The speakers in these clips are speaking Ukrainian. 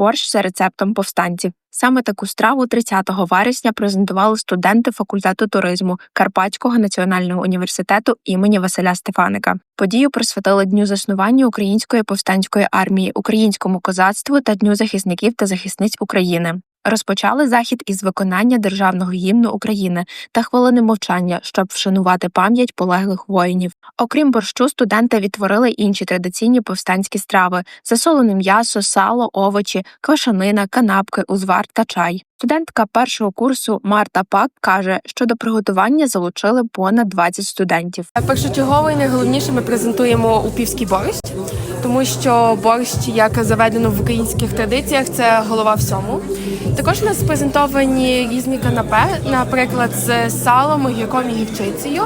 борщ за рецептом повстанців. Саме таку страву 30 вересня презентували студенти факультету туризму Карпатського національного університету імені Василя Стефаника. Подію присвятили дню заснування Української повстанської армії, українському козацтву та дню захисників та захисниць України. Розпочали захід із виконання державного гімну України та хвилини мовчання, щоб вшанувати пам'ять полеглих воїнів. Окрім борщу, студенти відтворили інші традиційні повстанські страви: засолене м'ясо, сало, овочі, квашанина, канапки, узвар та чай. Студентка першого курсу Марта Пак каже, що до приготування залучили понад 20 студентів. Першочергово і найголовніше ми презентуємо упівський борщ, тому що борщ, як заведено в українських традиціях, це голова всьому. Також у нас презентовані різні канапе, наприклад, з салом, огірком і гірчицею.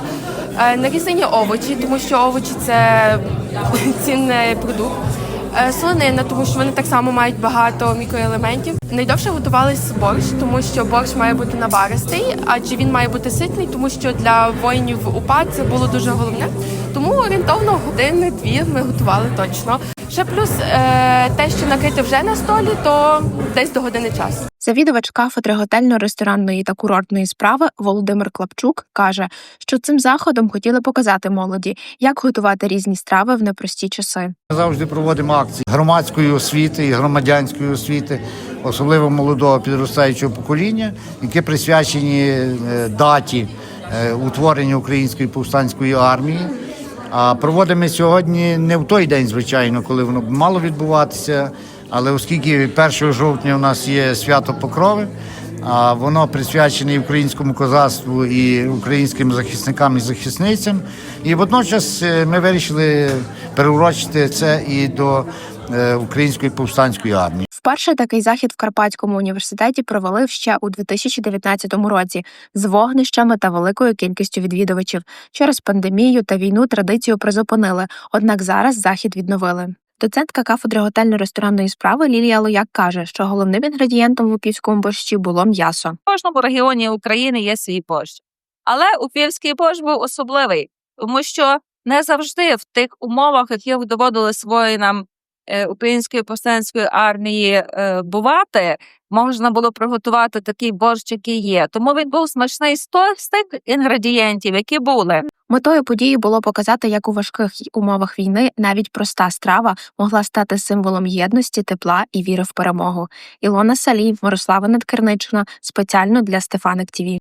Е, Нарізані овочі, тому що овочі це цінний продукт. Е, Солонина, тому що вони так само мають багато мікроелементів. Найдовше готувались борщ, тому що борщ має бути наваристий, адже він має бути ситний, тому що для воїнів УПА це було дуже головне. Тому орієнтовно години-дві ми готували точно. Ще плюс е, те, що накрити вже на столі, то десь до години часу. Завідувач кафедри готельно-ресторанної та курортної справи Володимир Клапчук каже, що цим заходом хотіли показати молоді, як готувати різні страви в непрості часи. Ми завжди проводимо акції громадської освіти і громадянської освіти, особливо молодого підростаючого покоління, які присвячені е, даті е, утворення Української повстанської армії. А проводимо сьогодні не в той день, звичайно, коли воно мало відбуватися. Але оскільки 1 жовтня у нас є свято Покрови, а воно присвячене українському козацтву і українським захисникам і захисницям. І водночас е, ми вирішили переурочити це і до української повстанської армії. Вперше такий захід в Карпатському університеті провели ще у 2019 році з вогнищами та великою кількістю відвідувачів. Через пандемію та війну традицію призупинили, однак зараз захід відновили. Доцентка кафедри готельно-ресторанної справи Лілія Лояк каже, що головним інгредієнтом в упівському борщі було м'ясо. В кожному регіоні України є свій борщ. Але упівський борщ був особливий, тому що не завжди в тих умовах, яких доводилось воїнам е, Української повстанської армії е, бувати, можна було приготувати такий борщ, який є. Тому він був смачний з тих інгредієнтів, які були. Метою події було показати, як у важких умовах війни навіть проста страва могла стати символом єдності, тепла і віри в перемогу. Ілона Салій, Мирослава Надкернична спеціально для Стефаник ТІВІ.